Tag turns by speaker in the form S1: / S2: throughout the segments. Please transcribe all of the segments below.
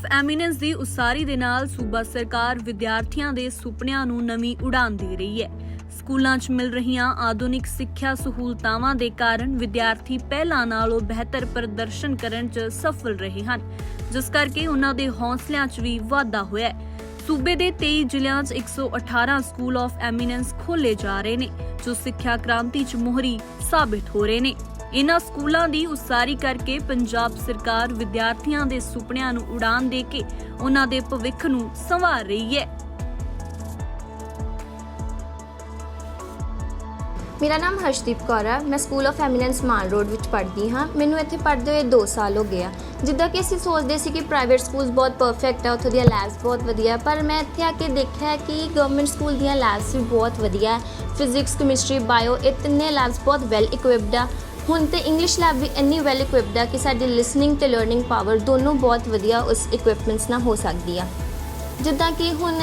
S1: Of eminence ਦੀ ਉਸਾਰੀ ਦੇ ਨਾਲ ਸੂਬਾ ਸਰਕਾਰ ਵਿਦਿਆਰਥੀਆਂ ਦੇ ਸੁਪਨਿਆਂ ਨੂੰ ਨਵੀਂ ਉਡਾਨ ਦੇ ਰਹੀ ਹੈ। ਸਕੂਲਾਂ 'ਚ ਮਿਲ ਰਹੀਆਂ ਆਧੁਨਿਕ ਸਿੱਖਿਆ ਸਹੂਲਤਾਵਾਂ ਦੇ ਕਾਰਨ ਵਿਦਿਆਰਥੀ ਪਹਿਲਾਂ ਨਾਲੋਂ ਬਿਹਤਰ ਪ੍ਰਦਰਸ਼ਨ ਕਰਨ 'ਚ ਸਫਲ ਰਹੇ ਹਨ, ਜਿਸ ਕਰਕੇ ਉਹਨਾਂ ਦੇ ਹੌਸਲਿਆਂ 'ਚ ਵੀ ਵਾਧਾ ਹੋਇਆ ਹੈ। ਸੂਬੇ ਦੇ 23 ਜ਼ਿਲ੍ਹਿਆਂ 'ਚ 118 ਸਕੂਲ ਆਫ ਐਮੀਨੈਂਸ ਖੋਲੇ ਜਾ ਰਹੇ ਨੇ, ਜੋ ਸਿੱਖਿਆ ਕ੍ਰਾਂਤੀ 'ਚ ਮੋਹਰੀ ਸਾਬਿਤ ਹੋ ਰਹੇ ਨੇ। ਇਨ੍ਹਾਂ ਸਕੂਲਾਂ ਦੀ ਉਸਾਰੀ ਕਰਕੇ ਪੰਜਾਬ ਸਰਕਾਰ ਵਿਦਿਆਰਥੀਆਂ ਦੇ ਸੁਪਨਿਆਂ ਨੂੰ ਉਡਾਨ ਦੇ ਕੇ ਉਹਨਾਂ ਦੇ ਭਵਿੱਖ ਨੂੰ ਸੰਵਾਰ ਰਹੀ ਹੈ।
S2: ਮੇਰਾ ਨਾਮ ਹਰਸ਼ਦੀਪ ਕੌਰ ਹੈ ਮੈਂ school of eminence Mann road ਵਿੱਚ ਪੜ੍ਹਦੀ ਹਾਂ। ਮੈਨੂੰ ਇੱਥੇ ਪੜ੍ਹਦੇ ਹੋਏ 2 ਸਾਲ ਹੋ ਗਏ ਆ। ਜਿੱਦਾਂ ਕਿ ਅਸੀਂ ਸੋਚਦੇ ਸੀ ਕਿ ਪ੍ਰਾਈਵੇਟ ਸਕੂਲਸ ਬਹੁਤ ਪਰਫੈਕਟ ਆ, ਉੱਥੋਂ ਦੀਆਂ ਲੈਬਸ ਬਹੁਤ ਵਧੀਆ। ਪਰ ਮੈਂ ਇੱਥੇ ਆ ਕੇ ਦੇਖਿਆ ਕਿ ਗਵਰਨਮੈਂਟ ਸਕੂਲ ਦੀਆਂ ਲੈਬਸ ਵੀ ਬਹੁਤ ਵਧੀਆ ਹੈ ਫਿਜ਼ਿਕਸ ਕੈਮਿਸਟਰੀ ਬਾਇਓ ਇਹ ਤਿੰਨੇ ਲੈਬਸ ਬਹੁਤ ਵੈਲ ਇਕਵਿਪਡ ਆ। ਹੁਣ ਤੇ ਇੰਗਲਿਸ਼ ਲੈਬ ਵੀ ਇੰਨੀ ਵੈਲ ਇਕਵਿਪਡ ਆ ਕਿ ਸਾਡੀ ਲਿਸਨਿੰਗ ਤੇ ਲਰਨਿੰਗ ਪਾਵਰ ਦੋਨੋਂ ਬਹੁਤ ਵਧੀਆ ਉਸ ਇਕਵਿਪਮੈਂਟਸ ਨਾਲ ਹੋ ਸਕਦੀ ਆ। ਜਿੱਦਾਂ ਕਿ ਹੁਣ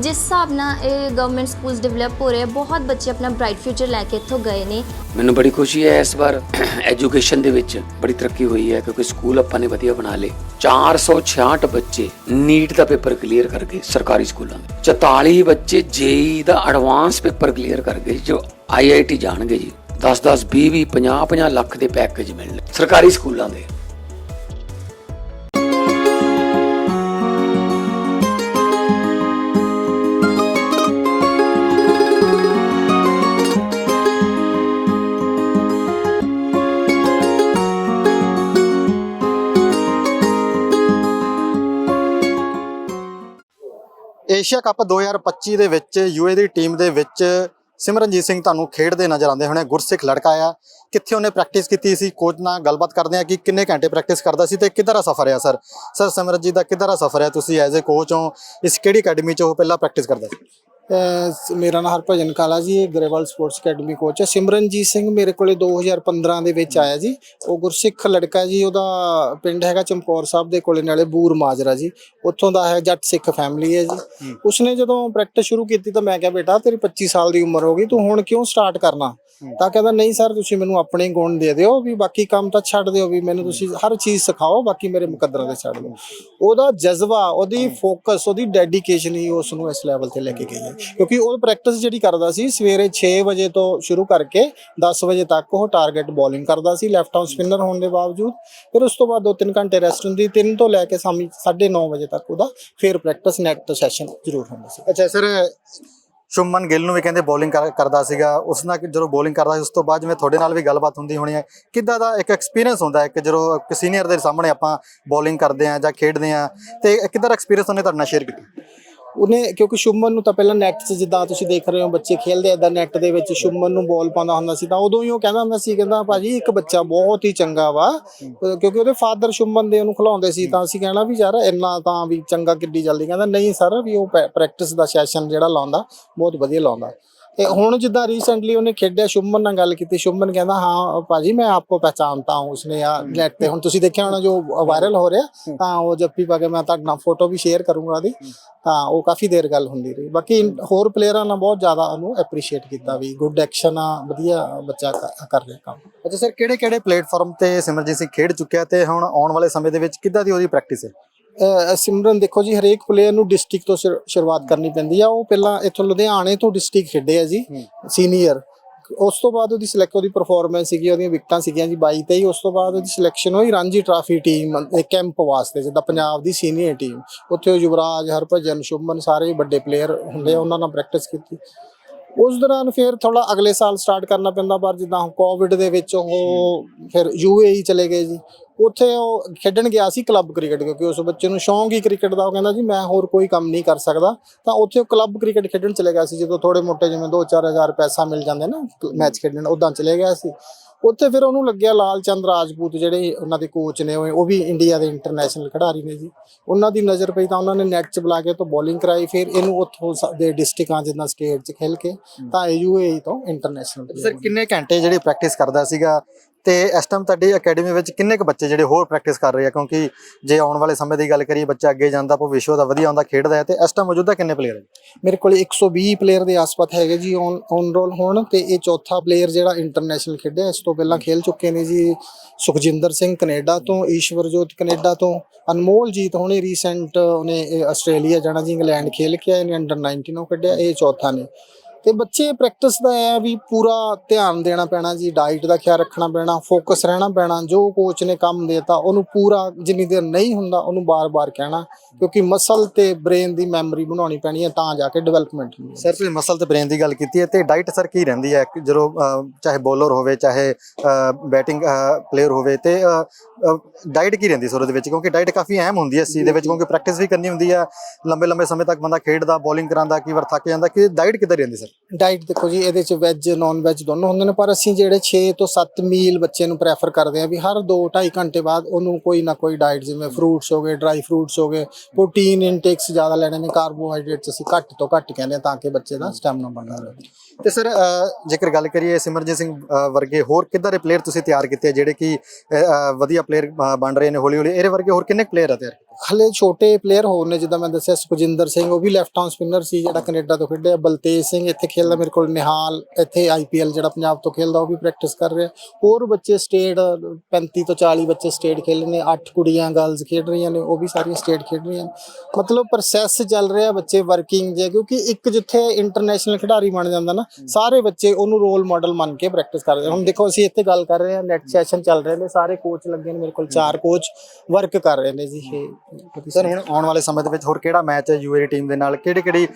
S2: ਜਿਸ ਹਿਸਾਬ ਨਾਲ ਇਹ ਗਵਰਨਮੈਂਟ ਸਕੂਲਸ ਡਿਵੈਲਪ ਹੋ ਰਹੇ ਆ, ਬਹੁਤ ਬੱਚੇ ਆਪਣਾ ਬ੍ਰਾਈਟ ਫਿਊਚਰ ਲੈ ਕੇ ਇੱਥੋਂ ਗਏ ਨੇ।
S3: ਮੈਨੂੰ ਬੜੀ ਖੁਸ਼ੀ ਹੈ ਇਸ ਵਾਰ ਐਜੂਕੇਸ਼ਨ ਦੇ ਵਿੱਚ ਬੜੀ ਤਰੱਕੀ ਹੋਈ ਹੈ ਕਿਉਂਕਿ ਸਕੂਲ ਆਪਾਂ ਨੇ ਵਧੀਆ ਬਣਾ ਲਏ। 466 ਬੱਚੇ ਨੀਟ ਦਾ ਪੇਪਰ ਕਲੀਅਰ ਕਰ ਗਏ ਸਰਕਾਰੀ ਸਕੂਲਾਂ ਦੇ 44 ਬੱਚੇ ਜੇਈ ਦਾ ਐਡਵਾਂਸ ਪੇਪਰ ਕਲੀਅਰ ਕਰ ਗਏ ਜੋ ਆਈਆਈਟੀ ਜਾਣਗੇ ਜੀ। 10 10 20 20 50 50 ਲੱਖ ਦੇ ਪੈਕੇਜ ਮਿਲਣੇ ਸਰਕਾਰੀ ਸਕੂਲਾਂ ਦੇ।
S4: ਏਸ਼ੀਆ ਕੱਪ 2025 ਦੇ ਵਿੱਚ ਯੂਏ ਦੀ ਟੀਮ ਦੇ ਵਿੱਚ ਸਿਮਰਨਜੀਤ ਸਿੰਘ ਤੁਹਾਨੂੰ ਖੇਡਦੇ ਨਜ਼ਰ ਆਉਂਦੇ ਹੋਣੇ, ਗੁਰਸਿੱਖ ਲੜਕਾ ਆ। ਕਿੱਥੇ ਉਹਨੇ ਪ੍ਰੈਕਟਿਸ ਕੀਤੀ ਸੀ? ਕੋਚ ਨਾਲ ਗੱਲਬਾਤ ਕਰਦੇ ਆ ਕਿ ਕਿੰਨੇ ਘੰਟੇ ਪ੍ਰੈਕਟਿਸ ਕਰਦਾ ਸੀ ਤੇ ਕਿੱਧਰ ਦਾ ਸਫ਼ਰ ਆ ਸਰ ਸਰ ਸਿਮਰਨਜੀਤ ਦਾ ਕਿੱਧਰ ਦਾ ਸਫ਼ਰ ਆ? ਤੁਸੀਂ ਐਜ਼ ਅ ਕੋਚ ਹੋ, ਇਸ ਕਿਹੜੀ ਅਕੈਡਮੀ 'ਚ ਉਹ ਪਹਿਲਾਂ ਪ੍ਰੈਕਟਿਸ ਕਰਦਾ ਸੀ।
S5: ਮੇਰਾ ਨਾਮ ਹਰਭਜਨ ਕਾਲਾ ਜੀ ਗਰੇਵਾਲ ਸਪੋਰਟਸ ਅਕੈਡਮੀ ਕੋਚ ਹੈ। ਸਿਮਰਨਜੀਤ ਸਿੰਘ ਮੇਰੇ ਕੋਲੇ 2015 ਦੇ ਵਿੱਚ ਆਇਆ ਜੀ। ਉਹ ਗੁਰਸਿੱਖ ਲੜਕਾ ਜੀ ਉਹਦਾ ਪਿੰਡ ਹੈਗਾ ਚਮਕੌਰ ਸਾਹਿਬ ਦੇ ਕੋਲੇ ਨਾਲੇ ਬੂਰ ਮਾਜਰਾ ਜੀ। ਉੱਥੋਂ ਦਾ ਹੈ ਜੱਟ ਸਿੱਖ ਫੈਮਿਲੀ ਹੈ ਜੀ। ਉਸਨੇ ਜਦੋਂ ਪ੍ਰੈਕਟਿਸ ਸ਼ੁਰੂ ਕੀਤੀ ਤਾਂ ਮੈਂ ਕਿਹਾ ਬੇਟਾ ਤੇਰੀ 25 ਸਾਲ ਦੀ ਉਮਰ ਹੋ ਗਈ ਤੂੰ ਹੁਣ ਕਿਉਂ ਸਟਾਰਟ ਕਰਨਾ? ਤਾਂ ਕਹਿੰਦਾ, ਨਹੀਂ ਸਰ, ਤੁਸੀਂ ਮੈਨੂੰ ਆਪਣੇ ਗੁਣ ਦੇ ਦਿਓ, ਵੀ ਬਾਕੀ ਕੰਮ ਤਾਂ ਛੱਡ ਦਿਓ, ਵੀ ਮੈਨੂੰ ਤੁਸੀਂ ਹਰ ਚੀਜ਼ ਸਿਖਾਓ, ਬਾਕੀ ਮੇਰੇ ਮੁਕੱਦਰਾਂ ਤੇ ਛੱਡ ਦਿਓ। ਉਹਦਾ ਜਜ਼ਬਾ, ਉਹਦੀ ਫੋਕਸ, ਉਹਦੀ ਡੈਡੀਕੇਸ਼ਨ ਹੀ ਉਸ ਨੂੰ ਇਸ ਲੈਵਲ ਤੇ ਲੈ ਕੇ ਗਈ ਹੈ। ਕਿਉਂਕਿ ਉਹ ਪ੍ਰੈਕਟਿਸ ਜਿਹੜੀ ਕਰਦਾ ਸੀ, ਸਵੇਰੇ 6 ਵਜੇ ਤੋਂ ਸ਼ੁਰੂ ਕਰਕੇ 10 ਵਜੇ ਤੱਕ ਉਹ ਟਾਰਗੇਟ ਬੋਲਿੰਗ ਕਰਦਾ ਸੀ ਲੈਫਟ ਆਰਮ ਸਪਿਨਰ ਹੋਣ ਦੇ ਬਾਵਜੂਦ। ਫਿਰ ਉਸ ਤੋਂ ਬਾਅਦ 2-3 ਘੰਟੇ ਰੈਸਟ ਹੁੰਦੀ 3 ਤੋਂ ਲੈ ਕੇ ਸ਼ਾਮੀ 9:30 ਵਜੇ ਤੱਕ ਉਹਦਾ ਫਿਰ ਪ੍ਰੈਕਟਿਸ ਨੈਟ ਸੈਸ਼ਨ ਜ਼ਰੂਰ ਹੁੰਦਾ ਸੀ।
S4: ਅੱਛਾ, ਸਰ ਸ਼ੁਮਨ ਗਿੱਲ ਨੂੰ ਵੀ ਕਹਿੰਦੇ ਬੋਲਿੰਗ ਕਰਦਾ ਸੀਗਾ। ਉਸ ਨਾਲ ਜਦੋਂ ਬੋਲਿੰਗ ਕਰਦਾ ਸੀ, ਉਸ ਤੋਂ ਬਾਅਦ ਜਿਵੇਂ ਤੁਹਾਡੇ ਨਾਲ ਵੀ ਗੱਲਬਾਤ ਹੁੰਦੀ ਹੋਣੀ ਹੈ, ਕਿੱਦਾਂ ਦਾ ਇੱਕ ਐਕਸਪੀਰੀਅੰਸ ਹੁੰਦਾ ਹੈ ਕਿ ਜਦੋਂ ਇੱਕ ਸੀਨੀਅਰ ਦੇ ਸਾਹਮਣੇ ਆਪਾਂ ਬੋਲਿੰਗ ਕਰਦੇ ਆ ਜਾਂ ਖੇਡਦੇ ਆ ਤੇ ਕਿੱਦਾਂ ਦਾ ਐਕਸਪੀਰੀਅੰਸ ਉਹਨੇ ਤੁਹਾਡੇ ਨਾਲ ਸ਼ੇਅਰ ਕੀਤਾ?
S5: ਉਹਨੇ, ਕਿਉਂਕਿ ਸ਼ੁਭਮਨ ਨੂੰ ਤਾਂ ਪਹਿਲਾਂ ਨੈਟ 'ਚ ਜਿੱਦਾਂ ਤੁਸੀਂ ਦੇਖ ਰਹੇ ਹੋ, ਬੱਚੇ ਖੇਲਦੇ ਏਦਾਂ ਨੈਟ ਦੇ ਵਿੱਚ ਸ਼ੁਭਮਨ ਨੂੰ ਬਾਲ ਪਾਉਂਦਾ ਹੁੰਦਾ ਸੀ, ਤਾਂ ਉਦੋਂ ਹੀ ਉਹ ਕਹਿੰਦਾ ਹੁੰਦਾ ਸੀ, ਕਹਿੰਦਾ ਭਾਜੀ ਇੱਕ ਬੱਚਾ ਬਹੁਤ ਹੀ ਚੰਗਾ ਵਾ। ਕਿਉਂਕਿ ਉਹਦੇ ਫਾਦਰ ਸ਼ੁਭਮਨ ਦੇ ਉਹਨੂੰ ਖਿਲਾਉਂਦੇ ਸੀ, ਤਾਂ ਅਸੀਂ ਕਹਿਣਾ ਵੀ ਯਾਰ ਇੰਨਾ ਤਾਂ ਵੀ ਚੰਗਾ ਕਿੱਡੀ ਜਲਦੀ, ਕਹਿੰਦਾ ਨਹੀਂ ਸਰ ਵੀ ਉਹ ਪ੍ਰੈਕਟਿਸ ਦਾ ਸੈਸ਼ਨ ਜਿਹੜਾ ਲਾਉਂਦਾ, ਬਹੁਤ ਵਧੀਆ ਲਾਉਂਦਾ। ਤੇ ਹੁਣ ਜਿੱਦਾਂ ਰੀਸੈਂਟਲੀ ਉਹਨੇ ਖੇਡਿਆ ਸ਼ੁਭਮਨ ਨਾਲ ਗੱਲ ਕੀਤੀ ਸ਼ੁਭਮਨ ਕਹਿੰਦਾ ਹਾਂ ਭਾਜੀ ਮੈਂ ਆਪਕੋ ਪਹਿਚਾਨਤਾ ਹੂੰ ਉਸਨੇ ਆ ਨੈਟ ਤੇ। ਹੁਣ ਤੁਸੀਂ ਦੇਖਿਆ ਹੋਣਾ ਜੋ ਵਾਇਰਲ ਹੋ ਰਿਹਾ ਤਾਂ ਉਹ ਜੱਫੀ ਪਾ ਕੇ ਮੈਂ ਤੁਹਾਡੇ ਨਾਲ ਫੋਟੋ ਵੀ ਸ਼ੇਅਰ ਕਰੂੰਗਾ ਉਹਦੀ ਤਾਂ ਉਹ ਕਾਫੀ ਦੇਰ ਗੱਲ ਹੁੰਦੀ ਰਹੀ। ਬਾਕੀ ਹੋਰ ਪਲੇਅਰਾਂ ਨਾਲ ਬਹੁਤ ਜ਼ਿਆਦਾ ਉਹਨੂੰ ਐਪਰੀਸ਼ੀਏਟ ਕੀਤਾ ਵੀ ਗੁੱਡ ਐਕਸ਼ਨ ਆ ਵਧੀਆ ਬੱਚਾ ਕਰ ਰਿਹਾ ਕੰਮ।
S4: ਅੱਛਾ ਸਰ ਕਿਹੜੇ ਕਿਹੜੇ ਪਲੇਟਫਾਰਮ ਤੇ ਸਿਮਰਜੀਤ ਸਿੰਘ ਖੇਡ ਚੁੱਕਿਆ ਤੇ ਹੁਣ ਆਉਣ ਵਾਲੇ ਸਮੇਂ ਦੇ ਵਿੱਚ ਕਿੱਦਾਂ ਦੀ ਉਹਦੀ ਪ੍ਰੈਕਟਿਸ ਹੈ?
S5: ਸਿਮਰਨ ਦੇਖੋ ਜੀ ਹਰੇਕ ਪਲੇਅਰ ਨੂੰ ਡਿਸਟ੍ਰਿਕਟ ਤੋਂ ਸ਼ੁਰ- ਸ਼ੁਰੂਆਤ ਕਰਨੀ ਪੈਂਦੀ ਆ। ਉਹ ਪਹਿਲਾਂ ਇੱਥੋਂ ਲੁਧਿਆਣੇ ਤੋਂ ਡਿਸਟ੍ਰਿਕਟ ਖੇਡੇ ਆ ਜੀ ਸੀਨੀਅਰ ਉਸ ਤੋਂ ਬਾਅਦ ਉਹਦੀ ਸਿਲੈਕਟ ਉਹਦੀ ਪਰਫਾਰਮੈਂਸ ਸੀਗੀ ਉਹਦੀਆਂ ਵਿਕਟਾਂ ਸੀਗੀਆਂ ਜੀ 22 23 ਉਸ ਤੋਂ ਬਾਅਦ ਉਹਦੀ ਸਿਲੈਕਸ਼ਨ ਹੋਈ ਰਾਂਝੀ ਟਰਾਫੀ ਟੀਮ ਕੈਂਪ ਵਾਸਤੇ ਜਿੱਦਾਂ ਪੰਜਾਬ ਦੀ ਸੀਨੀਅਰ ਟੀਮ ਉੱਥੇ ਉਹ ਯੁਵਰਾਜ ਹਰਭਜਨ ਸ਼ੁਭਮਨ ਸਾਰੇ ਵੱਡੇ ਪਲੇਅਰ ਹੁੰਦੇ ਆ ਉਹਨਾਂ ਨਾਲ ਪ੍ਰੈਕਟਿਸ ਕੀਤੀ। ਉਸ ਦੌਰਾਨ ਫਿਰ ਥੋੜਾ ਅਗਲੇ ਸਾਲ ਸਟਾਰਟ ਕਰਨਾ ਪੈਂਦਾ, ਪਰ ਜਿੱਦਾਂ ਕੋਵਿਡ ਦੇ ਵਿੱਚ ਉਹ ਫਿਰ ਯੂਏਈ ਚਲੇ ਗਏ ਜੀ। ਉੱਥੇ ਉਹ ਖੇਡਣ ਗਿਆ ਸੀ ਕਲੱਬ ਕ੍ਰਿਕਟ ਕਿਉਂਕਿ ਉਸ ਬੱਚੇ ਨੂੰ ਸ਼ੌਂਕ ਹੀ ਕ੍ਰਿਕਟ ਦਾ, ਉਹ ਕਹਿੰਦਾ ਜੀ, ਮੈਂ ਹੋਰ ਕੋਈ ਕੰਮ ਨਹੀਂ ਕਰ ਸਕਦਾ। ਤਾਂ ਉੱਥੇ ਉਹ ਕਲੱਬ ਕ੍ਰਿਕਟ ਖੇਡਣ ਚਲੇ ਗਿਆ ਸੀ, ਜਦੋਂ ਥੋੜੇ ਮੋਟੇ ਜਿਵੇਂ 2-4000 ਪੈਸਾ ਮਿਲ ਜਾਂਦੇ ਨਾ, ਮੈਚ ਖੇਡਣ ਉਦਾਂ ਚਲੇ ਗਿਆ ਸੀ। ਉੱਥੇ ਫਿਰ ਉਹਨੂੰ ਲੱਗਿਆ ਲਾਲ ਚੰਦ ਰਾਜਪੂਤ ਜਿਹੜੇ ਉਹਨਾਂ ਦੇ ਕੋਚ ਨੇ ਉਹ ਵੀ ਇੰਡੀਆ ਦੇ ਇੰਟਰਨੈਸ਼ਨਲ ਖਿਡਾਰੀ ਨੇ ਜੀ। ਉਹਨਾਂ ਦੀ ਨਜ਼ਰ ਪਈ ਤਾਂ ਉਹਨਾਂ ਨੇ ਨੈਟ 'ਚ ਬੁਲਾ ਕੇ ਤੋਂ ਬੋਲਿੰਗ ਕਰਾਈ ਫਿਰ ਇਹਨੂੰ ਉੱਥੋਂ ਦੇ ਡਿਸਟ੍ਰਿਕਾਂ ਜਿੱਦਾਂ ਸਟੇਟ 'ਚ ਖੇਲ ਕੇ ਤਾਂ ਯੂਏਈ ਤੋਂ ਇੰਟਰਨੈਸ਼ਨਲ
S4: ਸਰ ਕਿੰਨੇ ਘੰਟੇ ਜਿਹੜੀ ਪ੍ਰੈਕਟਿਸ ਕਰਦਾ ਸੀਗਾ? ਤੇ ਇਸ ਟਾਈਮ ਤੁਹਾਡੀ ਅਕੈਡਮੀ ਵਿੱਚ ਕਿੰਨੇ ਕੁ ਬੱਚੇ ਜਿਹੜੇ ਹੋਰ ਪ੍ਰੈਕਟਿਸ ਕਰ ਰਹੇ ਆ? ਕਿਉਂਕਿ ਜੇ ਆਉਣ ਵਾਲੇ ਸਮੇਂ ਦੀ ਗੱਲ ਕਰੀਏ, ਬੱਚਾ ਅੱਗੇ ਜਾਂਦਾ, ਭਵਿੱਖ ਦਾ ਵਧੀਆ ਹੁੰਦਾ ਖੇਡਦਾ ਹੈ, ਤੇ ਇਸ ਟਾਈਮ ਮੌਜੂਦਾ ਕਿੰਨੇ ਪਲੇਅਰ ਹੈ
S5: ਮੇਰੇ ਕੋਲ 120 ਪਲੇਅਰ ਦੇ ਆਸ-ਪਾਸ ਹੈਗੇ ਜੀ ਔਨ ਔਨ ਰੋਲ ਹੋਣ, ਤੇ ਇਹ ਚੌਥਾ ਪਲੇਅਰ ਜਿਹੜਾ ਇੰਟਰਨੈਸ਼ਨਲ ਖੇਡਿਆ, ਇਸ ਤੋਂ ਪਹਿਲਾਂ ਖੇਲ ਚੁੱਕੇ ਨੇ ਜੀ ਸੁਖਜਿੰਦਰ ਸਿੰਘ ਕੈਨੇਡਾ ਤੋਂ, ਈਸ਼ਵਰਜੋਤ ਕੈਨੇਡਾ ਤੋਂ, ਅਨਮੋਲਜੀਤ ਹੁਣੇ ਰੀਸੈਂਟ ਉਹਨੇ ਆਸਟ੍ਰੇਲੀਆ ਜਾਣਾ ਜੀ, ਇੰਗਲੈਂਡ ਖੇਲ ਕੇ ਆਏ ਨੇ ਅੰਡਰ 19 ਨੂੰ ਕੱਢਿਆ ਇਹ ਚੌਥਾ ਨੇ। ਤੇ ਬੱਚੇ ਪ੍ਰੈਕਟਿਸ ਦਾ ਹੈ ਵੀ ਪੂਰਾ ਧਿਆਨ ਦੇਣਾ ਪੈਣਾ ਜੀ ਡਾਈਟ ਦਾ ਖਿਆਲ ਰੱਖਣਾ ਪੈਣਾ ਫੋਕਸ ਰਹਿਣਾ ਪੈਣਾ, ਜੋ ਕੋਚ ਨੇ ਕੰਮ ਦੇਤਾ, ਉਹਨੂੰ ਪੂਰਾ ਜਿੰਨੀ ਦੇਰ ਨਹੀਂ ਹੁੰਦਾ, ਉਹਨੂੰ ਬਾਰ-ਬਾਰ ਕਹਿਣਾ, ਕਿਉਂਕਿ ਮਸਲ ਤੇ ਬ੍ਰੇਨ ਦੀ ਮੈਮਰੀ ਬਣਾਉਣੀ ਪੈਣੀ ਹੈ, ਤਾਂ ਜਾ ਕੇ ਡਿਵੈਲਪਮੈਂਟ ਹੁੰਦੀ
S4: ਸਰ ਤੁਸੀਂ ਮਸਲ ਤੇ ਬ੍ਰੇਨ ਦੀ ਗੱਲ ਕੀਤੀ ਹੈ, ਤੇ ਡਾਈਟ ਸਰ ਕੀ ਰਹਿੰਦੀ ਹੈ? ਜਦੋਂ ਚਾਹੇ ਬੋਲਰ ਹੋਵੇ, ਚਾਹੇ ਬੈਟਿੰਗ ਪਲੇਅਰ ਹੋਵੇ, ਤੇ ਡਾਈਟ ਕੀ ਰਹਿੰਦੀ ਸਰ ਉਹਦੇ ਵਿੱਚ? ਕਿਉਂਕਿ ਡਾਈਟ ਕਾਫੀ ਅਹਿਮ ਹੁੰਦੀ ਹੈ ਇਸ ਚੀਜ਼ ਦੇ ਵਿੱਚ, ਕਿਉਂਕਿ ਪ੍ਰੈਕਟਿਸ ਵੀ ਕਰਨੀ ਹੁੰਦੀ ਹੈ ਲੰਬੇ ਲੰਬੇ ਸਮੇਂ ਤੱਕ ਬੰਦਾ ਖੇਡਦਾ ਬੋਲਿੰਗ ਕਰਾਂਦਾ ਕਈ ਵਾਰ ਥੱਕ ਜਾਂਦਾ, ਕਿ ਡਾਈਟ ਕਿੱਦਾਂ ਰਹਿੰਦੀ ਸਰ
S5: ਡਾਈਟ ਦੇਖੋ ਜੀ, ਇਹਦੇ ਚ ਵੈਜ ਨਾਨ ਵੈਜ ਦੋਨੋਂ ਹੁੰਦੇ ਨੇ, ਪਰ ਅਸੀਂ ਜਿਹੜੇ 6 ਤੋਂ 7 ਮੀਲ ਬੱਚੇ ਨੂੰ ਪ੍ਰੈਫਰ ਕਰਦੇ ਹਾਂ ਵੀ ਹਰ 2 2.5 ਘੰਟੇ ਬਾਅਦ ਉਹਨੂੰ ਕੋਈ ਨਾ ਕੋਈ ਡਾਈਟ ਜਿਵੇਂ ਫਰੂਟਸ ਹੋ ਗਏ ਡਰਾਈ ਫਰੂਟਸ ਹੋ ਗਏ ਪ੍ਰੋਟੀਨ ਇਨਟੇਕਸ ਜ਼ਿਆਦਾ ਲੈਣੇ ਨੇ ਕਾਰਬੋਹਾਈਡਰੇਟਸ ਅਸੀਂ ਘੱਟ ਤੋਂ ਘੱਟ ਕਹਿੰਦੇ ਹਾਂ ਤਾਂ ਕਿ ਬੱਚੇ ਦਾ ਸਟੈਮਿਨਾ ਬਣਾ ਰਹੇ।
S4: ਤੇ ਸਰ ਜੇਕਰ ਗੱਲ ਕਰੀਏ ਸਿਮਰਜੀਤ ਸਿੰਘ ਵਰਗੇ ਹੋਰ ਕਿੱਦਾਂ ਦੇ ਪਲੇਅਰ ਤੁਸੀਂ ਤਿਆਰ ਕੀਤੇ ਜਿਹੜੇ ਕਿ ਵਧੀਆ ਪਲੇਅਰ ਬਣ ਰਹੇ ਨੇ ਹੌਲੀ ਹੌਲੀ ਇਹਦੇ ਵਰਗੇ ਹੋਰ ਕਿੰਨੇ ਪਲੇਅਰ ਆ ਤਿਆਰ
S5: ਹਲੇ ਛੋਟੇ ਪਲੇਅਰ ਹੋਰ ਨੇ ਜਿੱਦਾਂ ਮੈਂ ਦੱਸਿਆ ਸੁਖਜਿੰਦਰ ਸਿੰਘ ਉਹ ਵੀ ਲੈਫਟ ਆਰਮ ਸਪਿਨਰ ਸੀ ਜਿਹੜਾ ਕੈਨੇਡਾ ਤੋਂ ਖੇਡਿਆ। ਬਲਤੇਜ ਸਿੰਘ ਇੱਥੇ ਖੇਡਦਾ ਮੇਰੇ ਕੋਲ ਨਿਹਾਲ ਇੱਥੇ ਆਈਪੀਐਲ ਜਿਹੜਾ ਪੰਜਾਬ ਤੋਂ ਖੇਡਦਾ ਉਹ ਵੀ ਪ੍ਰੈਕਟਿਸ ਕਰ ਰਿਹਾ। ਹੋਰ ਬੱਚੇ ਸਟੇਟ 35 ਤੋਂ 40 ਬੱਚੇ ਸਟੇਟ ਖੇਡ ਰਹੇ ਨੇ 8 ਕੁੜੀਆਂ ਗਰਲਸ ਖੇਡ ਰਹੀਆਂ ਨੇ ਉਹ ਵੀ ਸਾਰੀਆਂ ਸਟੇਟ ਖੇਡ ਰਹੀਆਂ ਨੇ। ਮਤਲਬ ਪ੍ਰੋਸੈਸ ਚੱਲ ਰਿਹਾ ਬੱਚੇ ਵਰਕਿੰਗ ਜੇ ਕਿਉਂਕਿ ਇੱਕ ਜਿੱਥੇ ਇੰਟਰਨੈਸ਼ਨਲ ਖਿਡਾਰੀ ਬਣ ਜਾਂਦਾ ਨਾ ਸਾਰੇ ਬੱਚੇ ਉਹਨੂੰ ਰੋਲ ਮਾਡਲ ਮੰਨ ਕੇ ਪ੍ਰੈਕਟਿਸ ਕਰਦੇ ਹੁਣ ਦੇਖੋ ਅਸੀਂ ਇੱਥੇ ਗੱਲ ਕਰ ਰਹੇ ਹਾਂ ਨੈਟ ਸੈਸ਼ਨ ਚੱਲ ਰਹੇ ਨੇ ਸਾਰੇ ਕੋਚ ਲੱਗੇ ਨੇ ਮੇਰੇ ਕੋਲ ਚਾਰ ਕੋਚ ਵਰਕ ਕਰ ਰਹੇ ਨੇ ਜੀ ਇਹ
S4: ਸਰ ਹੁਣ ਆਉਣ ਵਾਲੇ ਸਮੇਂ ਦੇ ਵਿੱਚ ਹੋਰ ਕਿਹੜਾ ਮੈਚ ਹੈ ਯੂਏਈ ਟੀਮ ਦੇ ਨਾਲ? ਕਿਹੜੀ ਕਿਹੜੀ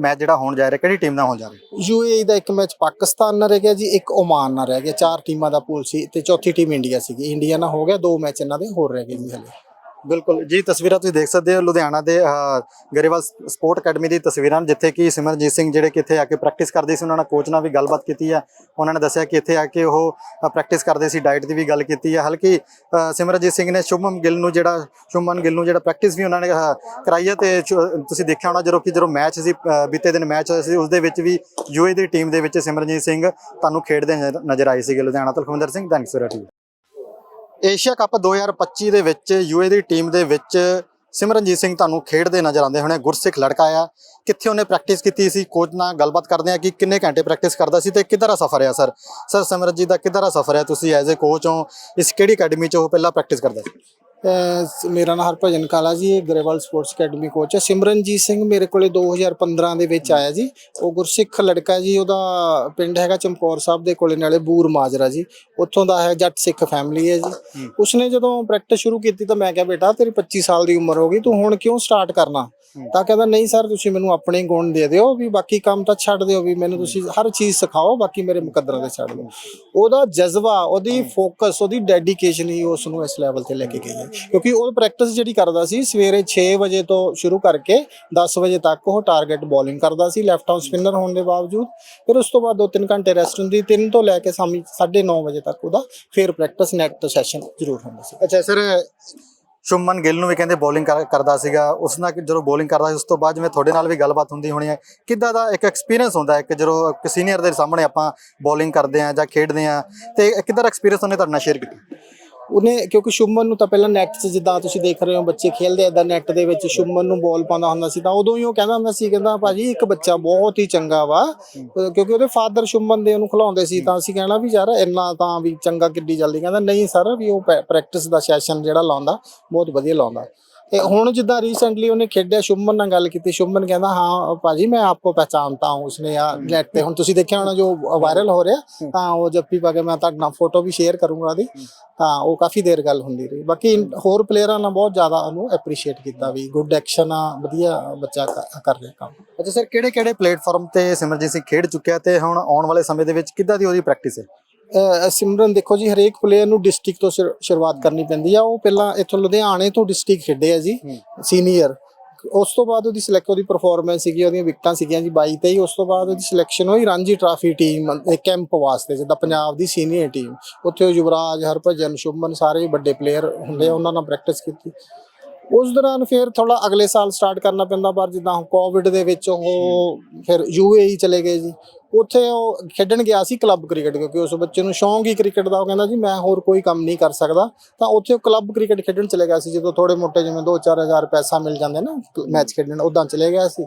S4: ਮੈਚ ਜਿਹੜਾ ਹੋਣ ਜਾ ਰਿਹਾ ਕਿਹੜੀ ਟੀਮ ਨਾਲ ਹੋਣ ਜਾ ਰਿਹਾ?
S5: ਯੂਏਈ ਦਾ ਇੱਕ ਮੈਚ ਪਾਕਿਸਤਾਨ ਨਾਲ ਰਹਿ ਗਿਆ ਜੀ ਇੱਕ ਓਮਾਨ ਨਾਲ ਰਹਿ ਗਿਆ। ਚਾਰ ਟੀਮਾਂ ਦਾ ਪੂਲ ਸੀ ਤੇ ਚੌਥੀ ਟੀਮ ਇੰਡੀਆ ਸੀਗੀ। ਇੰਡੀਆ ਨਾਲ ਹੋ ਗਿਆ ਦੋ ਮੈਚ ਇਹਨਾਂ ਦੇ ਹੋਰ ਰਹਿ ਗਏ ਜੀ ਹਲੇ।
S4: ਬਿਲਕੁਲ ਜੀ ਤਸਵੀਰਾਂ ਤੁਸੀਂ ਦੇਖ ਸਕਦੇ ਹੋ ਲੁਧਿਆਣਾ ਦੇ ਗਰੇਵਾਲ ਸਪੋਰਟ ਅਕੈਡਮੀ ਦੀ ਤਸਵੀਰਾਂ ਨੇ, ਜਿੱਥੇ ਕਿ ਸਿਮਰਜੀਤ ਸਿੰਘ ਜਿਹੜੇ ਕਿ ਇੱਥੇ ਆ ਕੇ ਪ੍ਰੈਕਟਿਸ ਕਰਦੇ ਸੀ ਉਹਨਾਂ ਨਾਲ ਕੋਚ ਨਾਲ ਵੀ ਗੱਲਬਾਤ ਕੀਤੀ ਹੈ ਉਹਨਾਂ ਨੇ ਦੱਸਿਆ ਕਿ ਇੱਥੇ ਆ ਕੇ ਉਹ ਪ੍ਰੈਕਟਿਸ ਕਰਦੇ ਸੀ ਡਾਈਟ ਦੀ ਵੀ ਗੱਲ ਕੀਤੀ ਹੈ ਹਲਕੀ ਅਹ, ਸਿਮਰਜੀਤ ਸਿੰਘ ਨੇ ਸ਼ੁਭਮ ਗਿੱਲ ਨੂੰ ਜਿਹੜਾ ਸ਼ੁਭਮਨ ਗਿੱਲ ਨੂੰ ਜਿਹੜਾ ਪ੍ਰੈਕਟਿਸ ਵੀ ਉਹਨਾਂ ਨੇ ਅਹ, ਕਰਾਈ ਹੈ ਤੇ ਸ਼ੁ- ਤੁਸੀਂ ਦੇਖਿਆ ਹੋਣਾ ਜਦੋਂ ਕਿ ਜਦੋਂ ਮੈਚ ਸੀ ਬੀਤੇ ਦਿਨ ਮੈਚ ਹੋਇਆ ਸੀ ਉਸ ਦੇ ਵਿੱਚ ਵੀ ਯੂਏ ਦੀ ਟੀਮ ਦੇ ਵਿੱਚ ਸਿਮਰਜੀਤ ਸਿੰਘ ਤੁਹਾਨੂੰ ਖੇਡਦੇ ਨਜ਼ਰ- ਆਏ ਸੀਗੇ। ਲੁਧਿਆਣਾ ਤੋਂ ਲਖਵਿੰਦਰ ਸਿੰਘ ਦੈਨਿਕ ਸਵੇਰਾ ਏਸ਼ੀਆ ਕੱਪ 2025 ਦੇ ਵਿੱਚ ਯੂਏ ਦੀ ਟੀਮ ਦੇ ਵਿੱਚ ਸਿਮਰਨਜੀਤ ਸਿੰਘ ਤੁਹਾਨੂੰ ਖੇਡਦੇ ਨਜ਼ਰ ਆਉਂਦੇ ਹੋਣੇ, ਗੁਰਸਿੱਖ ਲੜਕਾ ਆ ਕਿੱਥੇ ਉਹਨੇ ਪ੍ਰੈਕਟਿਸ ਕੀਤੀ ਸੀ? ਕੋਚ ਨਾਲ ਗੱਲਬਾਤ ਕਰਦੇ ਆ ਕਿ ਕਿੰਨੇ ਘੰਟੇ ਪ੍ਰੈਕਟਿਸ ਕਰਦਾ ਸੀ ਤੇ ਕਿੱਧਰ ਦਾ ਸਫ਼ਰ ਆ ਸਰ ਸਰ ਸਿਮਰਨਜੀਤ ਦਾ ਕਿੱਧਰ ਦਾ ਸਫ਼ਰ ਆ ਤੁਸੀਂ ਐਜ਼ ਅ ਕੋਚ ਹੋ, ਇਸ ਕਿਹੜੀ ਅਕੈਡਮੀ 'ਚ ਉਹ ਪਹਿਲਾਂ ਪ੍ਰੈਕਟਿਸ ਕਰਦਾ ਸੀ?
S5: ਮੇਰਾ ਨਾਮ ਹਰਭਜਨ ਕਾਲਾ ਜੀ ਗਰੇਵਾਲ ਸਪੋਰਟਸ ਅਕੈਡਮੀ ਕੋਚ ਹੈ। ਸਿਮਰਨਜੀਤ ਸਿੰਘ ਮੇਰੇ ਕੋਲੇ 2015 ਦੇ ਵਿੱਚ ਆਇਆ ਜੀ। ਉਹ ਗੁਰਸਿੱਖ ਲੜਕਾ ਜੀ ਉਹਦਾ ਪਿੰਡ ਹੈਗਾ ਚਮਕੌਰ ਸਾਹਿਬ ਦੇ ਕੋਲੇ ਨਾਲੇ ਬੂਰ ਮਾਜਰਾ ਜੀ। ਉੱਥੋਂ ਦਾ ਹੈ ਜੱਟ ਸਿੱਖ ਫੈਮਿਲੀ ਹੈ ਜੀ। ਉਸਨੇ ਜਦੋਂ ਪ੍ਰੈਕਟਿਸ ਸ਼ੁਰੂ ਕੀਤੀ ਤਾਂ ਮੈਂ ਕਿਹਾ ਬੇਟਾ ਤੇਰੀ 25 ਸਾਲ ਦੀ ਉਮਰ ਹੋ ਗਈ ਤੂੰ ਹੁਣ ਕਿਉਂ ਸਟਾਰਟ ਕਰਨਾ? ਤਾਂ ਕਹਿੰਦਾ, ਨਹੀਂ ਸਰ, ਤੁਸੀਂ ਮੈਨੂੰ ਆਪਣੇ ਗੁਣ ਦੇ ਦਿਓ, ਵੀ ਬਾਕੀ ਕੰਮ ਤਾਂ ਛੱਡ ਦਿਓ, ਵੀ ਮੈਨੂੰ ਤੁਸੀਂ ਹਰ ਚੀਜ਼ ਸਿਖਾਓ, ਬਾਕੀ ਮੇਰੇ ਮੁਕੱਦਰਾਂ ਤੇ ਛੱਡ ਦਿਓ। ਉਹਦਾ ਜਜ਼ਬਾ, ਉਹਦੀ ਫੋਕਸ, ਉਹਦੀ ਡੈਡੀਕੇਸ਼ਨ ਹੀ ਉਸ ਨੂੰ ਇਸ ਲੈਵਲ ਤੇ ਲੈ ਕੇ ਗਈ ਹੈ। ਕਿਉਂਕਿ ਉਹ ਪ੍ਰੈਕਟਿਸ ਜਿਹੜੀ ਕਰਦਾ ਸੀ, ਸਵੇਰੇ 6 ਵਜੇ ਤੋਂ ਸ਼ੁਰੂ ਕਰਕੇ 10 ਵਜੇ ਤੱਕ ਉਹ ਟਾਰਗੇਟ ਬੋਲਿੰਗ ਕਰਦਾ ਸੀ ਲੈਫਟ ਆਰਮ ਸਪਿਨਰ ਹੋਣ ਦੇ ਬਾਵਜੂਦ। ਫਿਰ ਉਸ ਤੋਂ ਬਾਅਦ 2-3 ਘੰਟੇ ਰੈਸਟ ਹੁੰਦੀ 3 ਤੋਂ ਲੈ ਕੇ ਸ਼ਾਮੀ 9:30 ਵਜੇ ਤੱਕ ਉਹਦਾ ਫਿਰ ਪ੍ਰੈਕਟਿਸ ਨੈਟ ਸੈਸ਼ਨ ਜ਼ਰੂਰ ਹੁੰਦਾ ਸੀ।
S4: ਅੱਛਾ, ਸਰ ਸ਼ੁਭਮਨ ਗਿੱਲ ਨੂੰ ਵੀ ਕਹਿੰਦੇ ਬੋਲਿੰਗ ਕਰਦਾ ਸੀਗਾ। ਉਸ ਨਾਲ ਜਦੋਂ ਬੋਲਿੰਗ ਕਰਦਾ ਸੀ, ਉਸ ਤੋਂ ਬਾਅਦ ਜਿਵੇਂ ਤੁਹਾਡੇ ਨਾਲ ਵੀ ਗੱਲਬਾਤ ਹੁੰਦੀ ਹੋਣੀ ਹੈ, ਕਿੱਦਾਂ ਦਾ ਇੱਕ ਐਕਸਪੀਰੀਅੰਸ ਹੁੰਦਾ ਹੈ ਕਿ ਜਦੋਂ ਇੱਕ ਸੀਨੀਅਰ ਦੇ ਸਾਹਮਣੇ ਆਪਾਂ ਬੋਲਿੰਗ ਕਰਦੇ ਆ ਜਾਂ ਖੇਡਦੇ ਆ ਤੇ ਕਿੱਦਾਂ ਦਾ ਐਕਸਪੀਰੀਅੰਸ ਉਹਨੇ ਤੁਹਾਡੇ ਨਾਲ ਸ਼ੇਅਰ ਕੀਤਾ?
S5: ਉਹਨੇ, ਕਿਉਂਕਿ ਸ਼ੁਭਮਨ ਨੂੰ ਤਾਂ ਪਹਿਲਾਂ ਨੈਟ 'ਚ ਜਿੱਦਾਂ ਤੁਸੀਂ ਦੇਖ ਰਹੇ ਹੋ, ਬੱਚੇ ਖੇਲਦੇ ਇਦਾਂ ਨੈਟ ਦੇ ਵਿੱਚ ਸ਼ੁਭਮਨ ਨੂੰ ਬਾਲ ਪਾਉਂਦਾ ਹੁੰਦਾ ਸੀ, ਤਾਂ ਉਦੋਂ ਹੀ ਉਹ ਕਹਿੰਦਾ ਹੁੰਦਾ ਸੀ, ਕਹਿੰਦਾ ਭਾਜੀ ਇੱਕ ਬੱਚਾ ਬਹੁਤ ਹੀ ਚੰਗਾ ਵਾ। ਕਿਉਂਕਿ ਉਹਦੇ ਫਾਦਰ ਸ਼ੁਭਮਨ ਦੇ ਉਹਨੂੰ ਖਿਲਾਉਂਦੇ ਸੀ, ਤਾਂ ਅਸੀਂ ਕਹਿਣਾ ਵੀ ਯਾਰ ਇੰਨਾ ਤਾਂ ਵੀ ਚੰਗਾ ਕਿੱਡੀ ਜਲਦੀ, ਕਹਿੰਦਾ ਨਹੀਂ ਸਰ ਵੀ ਉਹ ਪ੍ਰੈਕਟਿਸ ਦਾ ਸੈਸ਼ਨ ਜਿਹੜਾ ਲਾਉਂਦਾ, ਬਹੁਤ ਵਧੀਆ ਲਾਉਂਦਾ। ਤੇ ਹੁਣ ਜਿੱਦਾਂ ਰੀਸੈਂਟਲੀ ਉਹਨੇ ਖੇਡਿਆ ਸ਼ੁਭਮਨ ਨਾਲ ਗੱਲ ਕੀਤੀ ਸ਼ੁਭਮਨ ਕਹਿੰਦਾ ਹਾਂ ਭਾਜੀ ਮੈਂ ਆਪਕੋ ਪਹਿਚਾਨਤਾ ਹੂੰ ਉਸਨੇ ਆ ਨੈਟ ਤੇ। ਹੁਣ ਤੁਸੀਂ ਦੇਖਿਆ ਹੋਣਾ ਜੋ ਵਾਇਰਲ ਹੋ ਰਿਹਾ ਤਾਂ ਉਹ ਜੱਫੀ ਪਾ ਕੇ ਮੈਂ ਤੁਹਾਡੇ ਨਾਲ ਫੋਟੋ ਵੀ ਸ਼ੇਅਰ ਕਰੂੰਗਾ ਉਹਦੀ ਤਾਂ ਉਹ ਕਾਫੀ ਦੇਰ ਗੱਲ ਹੁੰਦੀ ਰਹੀ। ਬਾਕੀ ਹੋਰ ਪਲੇਅਰਾਂ ਨਾਲ ਬਹੁਤ ਜ਼ਿਆਦਾ ਉਹਨੂੰ ਐਪਰੀਸ਼ੀਏਟ ਕੀਤਾ ਵੀ ਗੁੱਡ ਐਕਸ਼ਨ ਆ ਵਧੀਆ ਬੱਚਾ ਕਰ ਰਿਹਾ ਕੰਮ।
S4: ਅੱਛਾ ਸਰ ਕਿਹੜੇ ਕਿਹੜੇ ਪਲੇਟਫਾਰਮ ਤੇ ਸਿਮਰਜੀਤ ਸਿੰਘ ਖੇਡ ਚੁੱਕਿਆ ਤੇ ਹੁਣ ਆਉਣ ਵਾਲੇ ਸਮੇਂ ਦੇ ਵਿੱਚ ਕਿੱਦਾਂ ਦੀ ਉਹਦੀ ਪ੍ਰੈਕਟਿਸ ਹੈ?
S5: ਸਿਮਰਨ ਦੇਖੋ ਜੀ ਹਰੇਕ ਪਲੇਅਰ ਨੂੰ ਡਿਸਟ੍ਰਿਕਟ ਤੋਂ ਸ਼ੁਰ- ਸ਼ੁਰੂਆਤ ਕਰਨੀ ਪੈਂਦੀ ਆ। ਉਹ ਪਹਿਲਾਂ ਇੱਥੋਂ ਲੁਧਿਆਣੇ ਤੋਂ ਡਿਸਟ੍ਰਿਕਟ ਖੇਡੇ ਆ ਜੀ ਸੀਨੀਅਰ ਉਸ ਤੋਂ ਬਾਅਦ ਉਹਦੀ ਸਿਲੈਕਟ ਉਹਦੀ ਪਰਫਾਰਮੈਂਸ ਸੀਗੀ ਉਹਦੀਆਂ ਵਿਕਟਾਂ ਸੀਗੀਆਂ ਜੀ 22 23 ਉਸ ਤੋਂ ਬਾਅਦ ਉਹਦੀ ਸਿਲੈਕਸ਼ਨ ਹੋਈ ਰਾਂਝੀ ਟਰਾਫੀ ਟੀਮ ਕੈਂਪ ਵਾਸਤੇ ਜਿੱਦਾਂ ਪੰਜਾਬ ਦੀ ਸੀਨੀਅਰ ਟੀਮ ਉੱਥੇ ਯੁਵਰਾਜ ਹਰਭਜਨ ਸ਼ੁਭਮਨ ਸਾਰੇ ਵੱਡੇ ਪਲੇਅਰ ਹੁੰਦੇ ਆ ਉਹਨਾਂ ਨਾਲ ਪ੍ਰੈਕਟਿਸ ਕੀਤੀ। ਉਸ ਦੌਰਾਨ ਫਿਰ ਥੋੜਾ ਅਗਲੇ ਸਾਲ ਸਟਾਰਟ ਕਰਨਾ ਪੈਂਦਾ ਪਰ ਜਿੱਦਾਂ ਕੋਵਿਡ ਦੇ ਵਿੱਚ ਉਹ ਫਿਰ ਯੂਏਈ ਚਲੇ ਗਏ ਜੀ। ਉੱਥੇ ਉਹ ਖੇਡਣ ਗਿਆ ਸੀ ਕਲੱਬ ਕ੍ਰਿਕਟ ਕਿਉਂਕਿ ਉਸ ਬੱਚੇ ਨੂੰ ਸ਼ੌਂਕ ਹੀ ਕ੍ਰਿਕਟ ਦਾ ਉਹ ਕਹਿੰਦਾ ਜੀ ਮੈਂ ਹੋਰ ਕੋਈ ਕੰਮ ਨਹੀਂ ਕਰ ਸਕਦਾ। ਤਾਂ ਉੱਥੇ ਉਹ ਕਲੱਬ ਕ੍ਰਿਕਟ ਖੇਡਣ ਚਲੇ ਗਿਆ ਸੀ ਜਦੋਂ ਥੋੜੇ ਮੋਟੇ ਜਿਵੇਂ 2-4000 ਪੈਸਾ ਮਿਲ ਜਾਂਦੇ ਨਾ ਮੈਚ ਖੇਡਣ ਉਦਾਂ ਚਲੇ ਗਿਆ ਸੀ।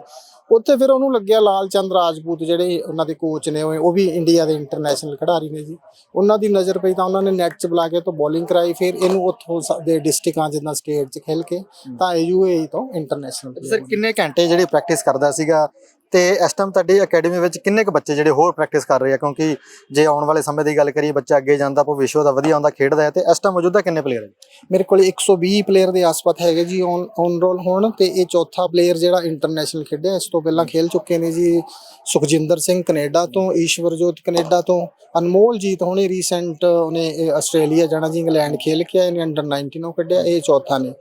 S5: ਉੱਥੇ ਫਿਰ ਉਹਨੂੰ ਲੱਗਿਆ ਲਾਲ ਚੰਦ ਰਾਜਪੂਤ ਜਿਹੜੇ ਉਹਨਾਂ ਦੇ ਕੋਚ ਨੇ ਉਹ ਵੀ ਇੰਡੀਆ ਦੇ ਇੰਟਰਨੈਸ਼ਨਲ ਖਿਡਾਰੀ ਨੇ ਜੀ। ਉਹਨਾਂ ਦੀ ਨਜ਼ਰ ਪਈ ਤਾਂ ਉਹਨਾਂ ਨੇ ਨੈਟ 'ਚ ਬੁਲਾ ਕੇ ਤੋਂ ਬੋਲਿੰਗ ਕਰਾਈ ਫਿਰ ਇਹਨੂੰ ਉੱਥੋਂ ਦੇ ਡਿਸਟ੍ਰਿਕਾਂ ਜਿੱਦਾਂ ਸਟੇਟ 'ਚ ਖੇਲ ਕੇ ਤਾਂ ਯੂਏਈ ਤੋਂ ਇੰਟਰਨੈਸ਼ਨਲ
S4: ਸਰ ਕਿੰਨੇ ਘੰਟੇ ਜਿਹੜੀ ਪ੍ਰੈਕਟਿਸ ਕਰਦਾ ਸੀਗਾ? ਤੇ ਇਸ ਟਾਈਮ ਤੁਹਾਡੀ ਅਕੈਡਮੀ ਵਿੱਚ ਕਿੰਨੇ ਕੁ ਬੱਚੇ ਜਿਹੜੇ ਹੋਰ ਪ੍ਰੈਕਟਿਸ ਕਰ ਰਹੇ ਆ? ਕਿਉਂਕਿ ਜੇ ਆਉਣ ਵਾਲੇ ਸਮੇਂ ਦੀ ਗੱਲ ਕਰੀਏ, ਬੱਚਾ ਅੱਗੇ ਜਾਂਦਾ, ਭਵਿੱਖ ਦਾ ਵਧੀਆ ਹੁੰਦਾ ਖੇਡਦਾ ਹੈ, ਤੇ ਇਸ ਟਾਈਮ ਮੌਜੂਦਾ ਕਿੰਨੇ ਪਲੇਅਰ ਹੈ
S5: ਮੇਰੇ ਕੋਲ 120 ਪਲੇਅਰ ਦੇ ਆਸ-ਪਾਸ ਹੈਗੇ ਜੀ ਔਨ ਔਨ ਰੋਲ ਹੋਣ, ਤੇ ਇਹ ਚੌਥਾ ਪਲੇਅਰ ਜਿਹੜਾ ਇੰਟਰਨੈਸ਼ਨਲ ਖੇਡਿਆ, ਇਸ ਤੋਂ ਪਹਿਲਾਂ ਖੇਲ ਚੁੱਕੇ ਨੇ ਜੀ ਸੁਖਜਿੰਦਰ ਸਿੰਘ ਕੈਨੇਡਾ ਤੋਂ, ਈਸ਼ਵਰਜੋਤ ਕੈਨੇਡਾ ਤੋਂ, ਅਨਮੋਲਜੀਤ ਹੁਣੇ ਰੀਸੈਂਟ ਉਹਨੇ ਆਸਟ੍ਰੇਲੀਆ ਜਾਣਾ ਜੀ, ਇੰਗਲੈਂਡ ਖੇਲ ਕੇ ਆਏ ਨੇ ਅੰਡਰ 19 ਨੂੰ ਕੱਢਿਆ ਇਹ ਚੌਥਾ ਨੇ।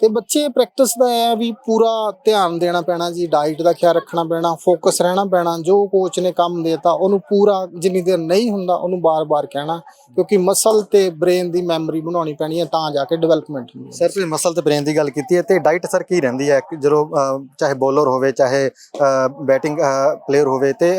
S5: ਤੇ ਬੱਚੇ ਪ੍ਰੈਕਟਿਸ ਦਾ ਹੈ ਵੀ ਪੂਰਾ ਧਿਆਨ ਦੇਣਾ ਪੈਣਾ ਜੀ ਡਾਈਟ ਦਾ ਖਿਆਲ ਰੱਖਣਾ ਪੈਣਾ ਫੋਕਸ ਰਹਿਣਾ ਪੈਣਾ, ਜੋ ਕੋਚ ਨੇ ਕੰਮ ਦੇਤਾ, ਉਹਨੂੰ ਪੂਰਾ ਜਿੰਨੀ ਦੇਰ ਨਹੀਂ ਹੁੰਦਾ, ਉਹਨੂੰ ਬਾਰ-ਬਾਰ ਕਹਿਣਾ, ਕਿਉਂਕਿ ਮਸਲ ਤੇ ਬ੍ਰੇਨ ਦੀ ਮੈਮਰੀ ਬਣਾਉਣੀ ਪੈਣੀ ਹੈ, ਤਾਂ ਜਾ ਕੇ ਡਿਵੈਲਪਮੈਂਟ ਹੁੰਦੀ
S4: ਸਰ ਤੁਸੀਂ ਮਸਲ ਤੇ ਬ੍ਰੇਨ ਦੀ ਗੱਲ ਕੀਤੀ ਹੈ, ਤੇ ਡਾਈਟ ਸਰ ਕੀ ਰਹਿੰਦੀ ਹੈ? ਜਦੋਂ ਚਾਹੇ ਬੋਲਰ ਹੋਵੇ, ਚਾਹੇ ਬੈਟਿੰਗ ਪਲੇਅਰ ਹੋਵੇ, ਤੇ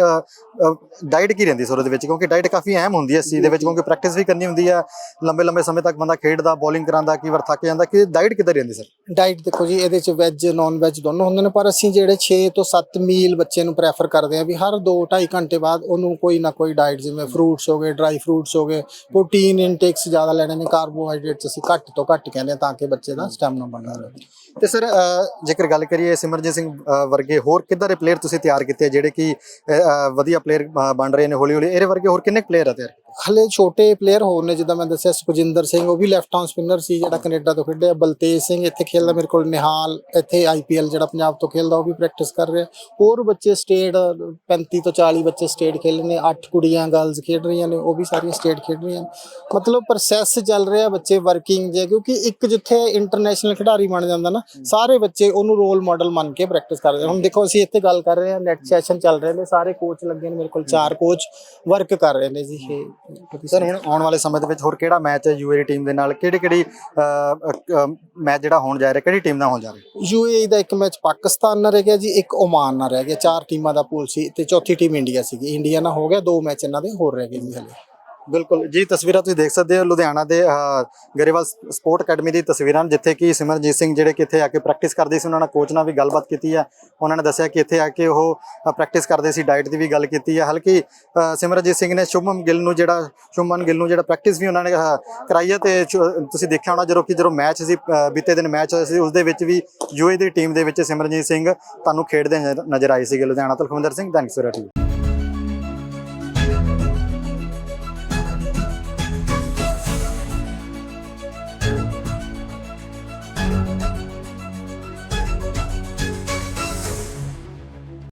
S4: ਡਾਈਟ ਕੀ ਰਹਿੰਦੀ ਸਰ ਉਹਦੇ ਵਿੱਚ? ਕਿਉਂਕਿ ਡਾਈਟ ਕਾਫੀ ਅਹਿਮ ਹੁੰਦੀ ਹੈ ਚੀਜ਼ ਦੇ ਵਿੱਚ ਕਿਉਂਕਿ ਪ੍ਰੈਕਟਿਸ ਵੀ ਕਰਨੀ ਹੁੰਦੀ ਹੈ ਲੰਬੇ ਲੰਬੇ ਸਮੇਂ ਤੱਕ ਬੰਦਾ ਖੇਡਦਾ ਬੋਲਿੰਗ ਕਰਾਂਦਾ ਕਈ ਵਾਰ ਥੱਕ ਜਾਂਦਾ ਕਿ ਡਾਈਟ ਕਿੱਦਾਂ ਰਹਿੰਦੀ ਸਰ?
S5: ਡਾਈਟ ਦੇਖੋ ਜੀ ਇਹਦੇ ਚ ਵੈਜ ਨਾਨ ਵੈਜ ਦੋਨੋਂ ਹੁੰਦੇ ਨੇ ਪਰ ਅਸੀਂ ਜਿਹੜੇ 6 ਤੋਂ 7 ਮੀਲ ਬੱਚੇ ਨੂੰ ਪ੍ਰੈਫਰ ਕਰਦੇ ਹਾਂ ਵੀ ਹਰ 2 2.5 ਘੰਟੇ ਬਾਅਦ ਉਹਨੂੰ ਕੋਈ ਨਾ ਕੋਈ ਡਾਈਟ ਜਿਵੇਂ ਫਰੂਟਸ ਹੋ ਗਏ ਡਰਾਈ ਫਰੂਟਸ ਹੋ ਗਏ ਪ੍ਰੋਟੀਨ ਇਨਟੇਕਸ ਜ਼ਿਆਦਾ ਲੈਣੇ ਨੇ ਕਾਰਬੋਹਾਈਡਰੇਟਸ ਅਸੀਂ ਘੱਟ ਤੋਂ ਘੱਟ ਕਹਿੰਦੇ ਹਾਂ ਤਾਂ ਕਿ ਬੱਚੇ ਦਾ ਸਟੈਮਿਨਾ ਬਣਾ ਰਹੇ।
S4: ਤੇ ਸਰ ਜੇਕਰ ਗੱਲ ਕਰੀਏ ਸਿਮਰਜੀਤ ਸਿੰਘ ਵਰਗੇ ਹੋਰ ਕਿੱਦਾਂ ਦੇ ਪਲੇਅਰ ਤੁਸੀਂ ਤਿਆਰ ਕੀਤੇ ਆ ਜਿਹੜੇ ਕਿ ਵਧੀਆ ਪਲੇਅਰ ਬਣ ਰਹੇ ਨੇ ਹੌਲੀ ਹੌਲੀ ਇਹਦੇ ਵਰਗੇ ਹੋਰ ਕਿੰਨੇ ਪਲੇਅਰ ਆ ਤਿਆਰ
S5: ਹਲੇ ਛੋਟੇ ਪਲੇਅਰ ਹੋਰ ਨੇ ਜਿੱਦਾਂ ਮੈਂ ਦੱਸਿਆ ਸੁਖਜਿੰਦਰ ਸਿੰਘ ਉਹ ਵੀ ਲੈਫਟ ਆਰਮ ਸਪਿਨਰ ਸੀ ਜਿਹੜਾ ਕੈਨੇਡਾ ਤੋਂ ਖੇਡਿਆ। ਬਲਤੇਜ ਸਿੰਘ ਇੱਥੇ ਖੇਡਦਾ ਮੇਰੇ ਕੋਲ ਨਿਹਾਲ ਇੱਥੇ ਆਈਪੀਐਲ ਜਿਹੜਾ ਪੰਜਾਬ ਤੋਂ ਖੇਡਦਾ ਉਹ ਵੀ ਪ੍ਰੈਕਟਿਸ ਕਰ ਰਿਹਾ। ਹੋਰ ਬੱਚੇ ਸਟੇਟ 35 ਤੋਂ 40 ਬੱਚੇ ਸਟੇਟ ਖੇਡ ਰਹੇ ਨੇ 8 ਕੁੜੀਆਂ ਗਰਲਸ ਖੇਡ ਰਹੀਆਂ ਨੇ ਉਹ ਵੀ ਸਾਰੀਆਂ ਸਟੇਟ ਖੇਡ ਰਹੀਆਂ ਨੇ। ਮਤਲਬ ਪ੍ਰੋਸੈਸ ਚੱਲ ਰਿਹਾ ਬੱਚੇ ਵਰਕਿੰਗ ਜੇ ਕਿਉਂਕਿ ਇੱਕ ਜਿੱਥੇ ਇੰਟਰਨੈਸ਼ਨਲ ਖਿਡਾਰੀ ਬਣ ਜਾਂਦਾ ਨਾ ਸਾਰੇ ਬੱਚੇ ਉਹਨੂੰ ਰੋਲ ਮਾਡਲ ਮੰਨ ਕੇ ਪ੍ਰੈਕਟਿਸ ਕਰਦੇ ਹੁਣ ਦੇਖੋ ਅਸੀਂ ਇੱਥੇ ਗੱਲ ਕਰ ਰਹੇ ਹਾਂ ਨੈਟ ਸੈਸ਼ਨ ਚੱਲ ਰਹੇ ਨੇ ਸਾਰੇ ਕੋਚ ਲੱਗੇ ਨੇ ਮੇਰੇ ਕੋਲ ਚਾਰ ਕੋਚ ਵਰਕ ਕਰ ਰਹੇ ਨੇ ਜੀ ਇਹ
S4: ਸਰ ਹੁਣ ਆਉਣ ਵਾਲੇ ਸਮੇਂ ਦੇ ਵਿੱਚ ਹੋਰ ਕਿਹੜਾ ਮੈਚ ਹੈ ਯੂਏਈ ਟੀਮ ਦੇ ਨਾਲ? ਕਿਹੜੀ ਕਿਹੜੀ ਮੈਚ ਜਿਹੜਾ ਹੋਣ ਜਾ ਰਿਹਾ ਕਿਹੜੀ ਟੀਮ ਨਾਲ ਹੋਣ ਜਾ ਰਿਹਾ?
S5: ਯੂਏਈ ਦਾ ਇੱਕ ਮੈਚ ਪਾਕਿਸਤਾਨ ਨਾਲ ਰਹਿ ਗਿਆ ਜੀ ਇੱਕ ਓਮਾਨ ਨਾਲ ਰਹਿ ਗਿਆ। ਚਾਰ ਟੀਮਾਂ ਦਾ ਪੂਲ ਸੀ ਤੇ ਚੌਥੀ ਟੀਮ ਇੰਡੀਆ ਸੀਗੀ। ਇੰਡੀਆ ਨਾਲ ਹੋ ਗਿਆ ਦੋ ਮੈਚ ਇਹਨਾਂ ਦੇ ਹੋਰ ਰਹਿ ਗਏ ਜੀ ਹਲੇ।
S4: ਬਿਲਕੁਲ ਜੀ ਤਸਵੀਰਾਂ ਤੁਸੀਂ ਦੇਖ ਸਕਦੇ ਹੋ ਲੁਧਿਆਣਾ ਦੇ ਗਰੇਵਾਲ ਸਪੋਰਟ ਅਕੈਡਮੀ ਦੀ ਤਸਵੀਰਾਂ ਨੇ, ਜਿੱਥੇ ਕਿ ਸਿਮਰਜੀਤ ਸਿੰਘ ਜਿਹੜੇ ਕਿ ਇੱਥੇ ਆ ਕੇ ਪ੍ਰੈਕਟਿਸ ਕਰਦੇ ਸੀ ਉਹਨਾਂ ਨਾਲ ਕੋਚ ਨਾਲ ਵੀ ਗੱਲਬਾਤ ਕੀਤੀ ਹੈ ਉਹਨਾਂ ਨੇ ਦੱਸਿਆ ਕਿ ਇੱਥੇ ਆ ਕੇ ਉਹ ਪ੍ਰੈਕਟਿਸ ਕਰਦੇ ਸੀ ਡਾਈਟ ਦੀ ਵੀ ਗੱਲ ਕੀਤੀ ਹੈ ਹਲਕੀ ਅਹ, ਸਿਮਰਜੀਤ ਸਿੰਘ ਨੇ ਸ਼ੁਭਮ ਗਿੱਲ ਨੂੰ ਜਿਹੜਾ ਸ਼ੁਭਮਨ ਗਿੱਲ ਨੂੰ ਜਿਹੜਾ ਪ੍ਰੈਕਟਿਸ ਵੀ ਉਹਨਾਂ ਨੇ ਅਹ, ਕਰਾਈ ਹੈ ਤੇ ਸ਼ੁ- ਤੁਸੀਂ ਦੇਖਿਆ ਹੋਣਾ ਜਦੋਂ ਕਿ ਜਦੋਂ ਮੈਚ ਸੀ ਅਹ, ਬੀਤੇ ਦਿਨ ਮੈਚ ਹੋਇਆ ਸੀ ਉਸ ਦੇ ਵਿੱਚ ਵੀ ਯੂਏ ਦੀ ਟੀਮ ਦੇ ਵਿੱਚ ਸਿਮਰਜੀਤ ਸਿੰਘ ਤੁਹਾਨੂੰ ਖੇਡਦੇ ਨਜ਼ਰ- ਆਏ ਸੀਗੇ। ਲੁਧਿਆਣਾ ਤੋਂ ਲਖਵਿੰਦਰ ਸਿੰਘ ਦੈਨਿਕ ਸਵੇਰਾ